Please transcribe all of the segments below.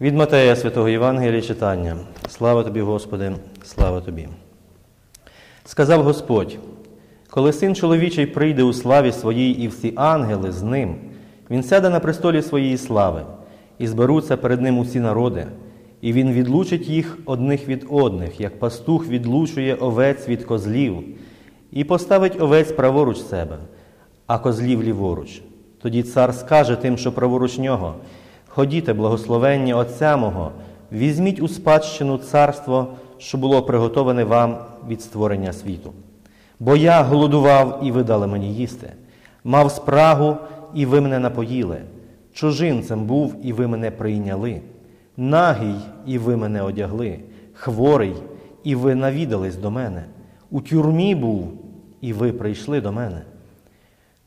Від Матея Святого Євангелія читання. Слава тобі, Господи, слава тобі. Сказав Господь: коли син чоловічий прийде у славі своїй і всі ангели з ним, він сяде на престолі своєї слави, і зберуться перед ним усі народи, і він відлучить їх одних від одних, як пастух відлучує овець від козлів, і поставить овець праворуч себе, а козлів ліворуч. Тоді цар скаже тим, що праворуч нього: Ходіте, благословення Отця мого, візьміть у спадщину царство, що було приготоване вам від створення світу. Бо я голодував, і ви дали мені їсти, мав спрагу, і ви мене напоїли, чужинцем був, і ви мене прийняли, нагий, і ви мене одягли, хворий, і ви навідались до мене, у тюрмі був, і ви прийшли до мене.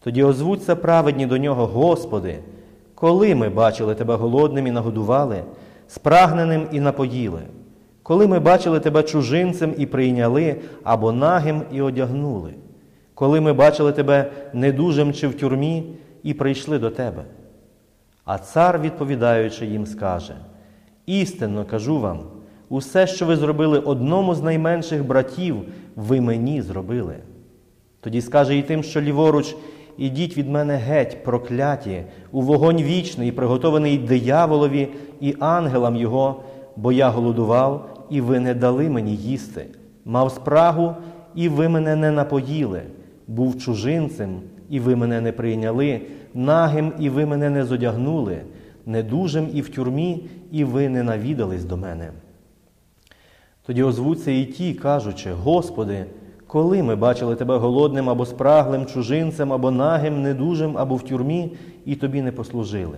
Тоді озвуться праведні до нього, Господи, коли ми бачили Тебе голодним і нагодували, спрагненим і напоїли, коли ми бачили Тебе чужинцем і прийняли, або нагим і одягнули, коли ми бачили Тебе недужим чи в тюрмі і прийшли до Тебе. А цар, відповідаючи їм, скаже: Істинно кажу вам, усе, що ви зробили одному з найменших братів, ви мені зробили. Тоді скаже і тим, що ліворуч, ідіть від мене геть, прокляті, у вогонь вічний, приготований дияволові і ангелам його, бо я голодував, і ви не дали мені їсти, мав спрагу, і ви мене не напоїли, був чужинцем, і ви мене не прийняли, нагим, і ви мене не зодягнули, недужим і в тюрмі, і ви не навідались до мене. Тоді озвуться і ті, кажучи, Господи, коли ми бачили Тебе голодним або спраглим, чужинцем, або нагим, недужим, або в тюрмі, і тобі не послужили.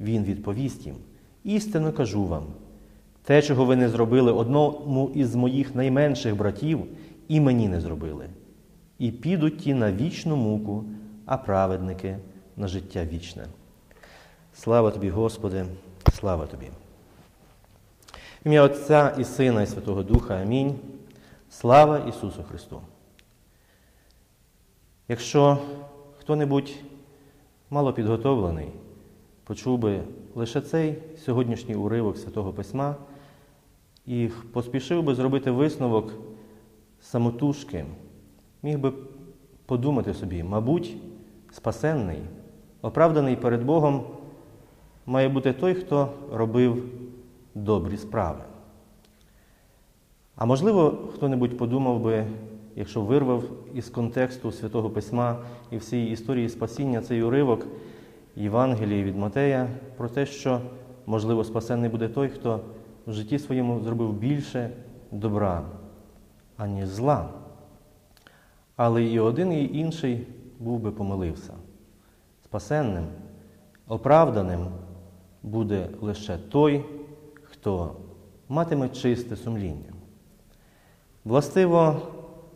Він відповість їм: істинно кажу вам, те, чого ви не зробили одному із моїх найменших братів, і мені не зробили. І підуть ті на вічну муку, а праведники на життя вічне. Слава тобі, Господи, слава тобі. В ім'я Отця і Сина, і Святого Духа. Амінь. Слава Ісусу Христу! Якщо хто-небудь мало підготовлений, почув би лише цей сьогоднішній уривок Святого Письма і поспішив би зробити висновок самотужки, міг би подумати собі, мабуть, спасенний, оправданий перед Богом має бути той, хто робив добрі справи. А можливо, хто-небудь подумав би, якщо вирвав із контексту Святого Письма і всієї історії спасіння цей уривок Євангелії від Матея, про те, що, можливо, спасенний буде той, хто в житті своєму зробив більше добра, аніж зла. Але і один, і інший був би помилився. Спасенним, оправданим буде лише той, хто матиме чисте сумління. Властиво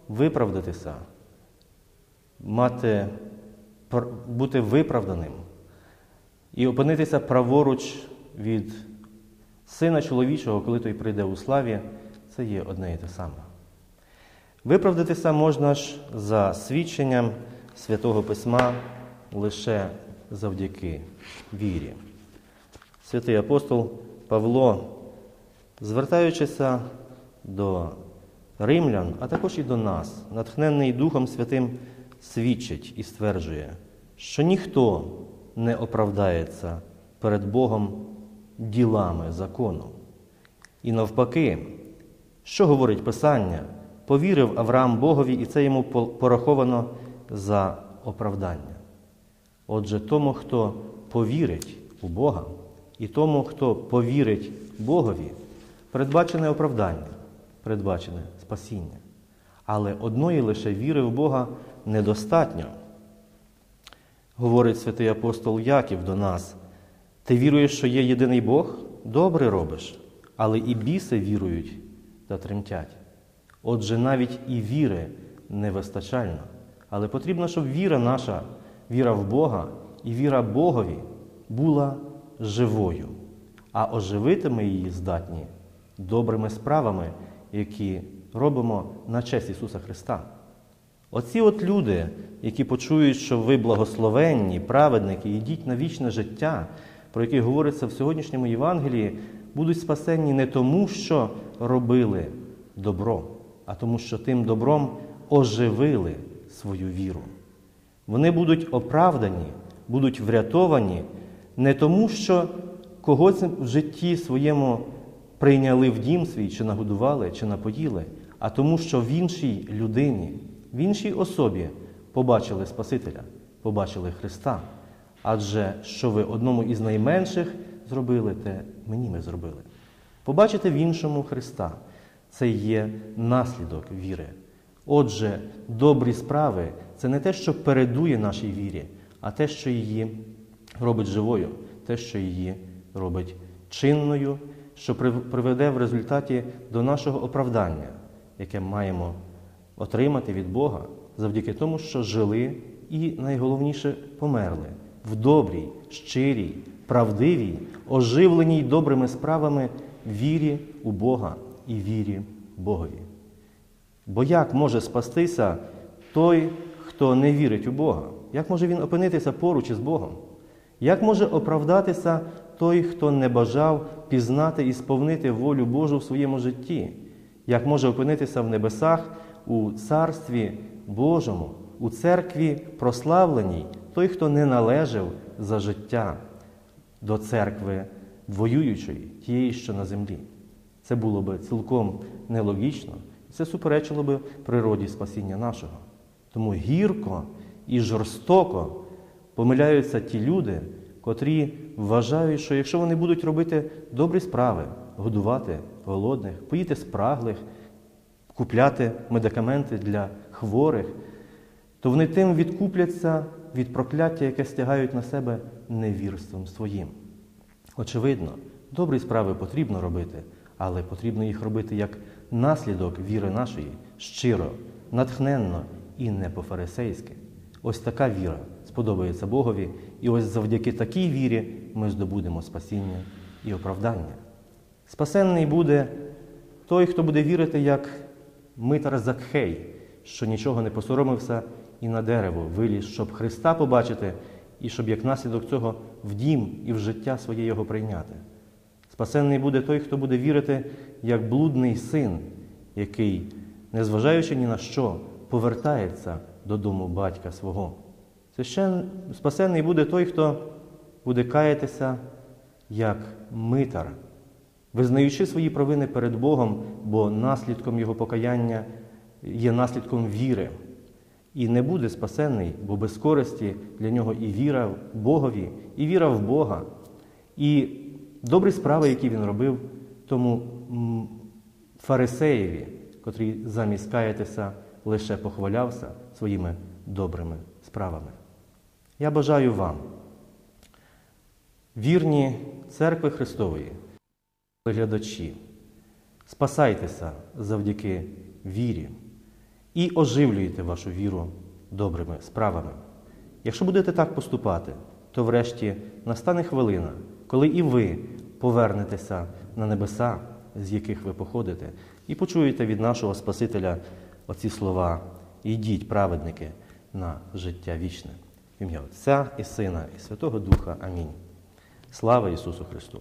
виправдатися, мати, бути виправданим і опинитися праворуч від Сина чоловічого, коли той прийде у славі, це є одне і те саме. Виправдатися можна ж за свідченням Святого Письма лише завдяки вірі. Святий апостол Павло, звертаючися до римлян, а також і до нас, натхненний Духом Святим, свідчить і стверджує, що ніхто не оправдається перед Богом ділами закону. І навпаки, що говорить Писання, повірив Авраам Богові, і це йому пораховано за оправдання. Отже, тому, хто повірить у Бога, і тому, хто повірить Богові, передбачене оправдання, передбачене спасіння. Але одної лише віри в Бога недостатньо. Говорить святий апостол Яків до нас: ти віруєш, що є єдиний Бог? Добре робиш, але і біси вірують та тремтять. Отже, навіть і віри не вистачально. Але потрібно, щоб віра наша, віра в Бога і віра Богові була живою, а оживити ми її здатні добрими справами, які робимо на честь Ісуса Христа. Оці от люди, які почують, що ви благословенні, праведники, йдіть на вічне життя, про яких говориться в сьогоднішньому Євангелії, будуть спасенні не тому, що робили добро, а тому, що тим добром оживили свою віру. Вони будуть оправдані, будуть врятовані не тому, що когось в житті своєму прийняли в дім свій, чи нагодували, чи напоїли, а тому, що в іншій людині, в іншій особі побачили Спасителя, побачили Христа. Адже що ви одному із найменших зробили, те мені ми зробили. Побачити в іншому Христа це є наслідок віри. Отже, добрі справи це не те, що передує нашій вірі, а те, що її робить живою, те, що її робить чинною, що приведе в результаті до нашого оправдання, яке маємо отримати від Бога завдяки тому, що жили і найголовніше померли в добрій, щирій, правдивій, оживленій добрими справами вірі у Бога і вірі Богові. Бо як може спастися той, хто не вірить у Бога? Як може він опинитися поруч із Богом? Як може оправдатися той, хто не бажав пізнати і сповнити волю Божу в своєму житті? Як може опинитися в небесах у Царстві Божому, у церкві прославленій, той, хто не належав за життя до церкви воюючої, тієї, що на землі? Це було би цілком нелогічно, це суперечило би природі спасіння нашого. Тому гірко і жорстоко помиляються ті люди, котрі вважають, що якщо вони будуть робити добрі справи, годувати голодних, поїти спраглих, купляти медикаменти для хворих, то вони тим відкупляться від прокляття, яке стягають на себе невірством своїм. Очевидно, добрі справи потрібно робити, але потрібно їх робити як наслідок віри нашої, щиро, натхненно і не по-фарисейськи. Ось така віра сподобається Богові, і ось завдяки такій вірі ми здобудемо спасіння і оправдання. Спасенний буде той, хто буде вірити, як митар Закхей, що нічого не посоромився і на дерево виліз, щоб Христа побачити, і щоб як наслідок цього в дім і в життя своє його прийняти. Спасенний буде той, хто буде вірити, як блудний син, який, незважаючи ні на що, повертається додому батька свого. Священ... Спасенний буде той, хто буде каятися як митар, визнаючи свої провини перед Богом, бо наслідком його покаяння є наслідком віри. І не буде спасенний, бо без користі для нього і віра в Богові, і віра в Бога, і добрі справи, які він робив, тому фарисеєві, котрий замість каятися лише похвалявся своїми добрими справами. Я бажаю вам, вірні церкви Христової, глядачі, спасайтеся завдяки вірі і оживлюйте вашу віру добрими справами. Якщо будете так поступати, то врешті настане хвилина, коли і ви повернетеся на небеса, з яких ви походите, і почуєте від нашого Спасителя оці слова Йдіть, праведники, на життя вічне. В ім'я Отця і Сина, і Святого Духа. Амінь. Слава Ісусу Христу!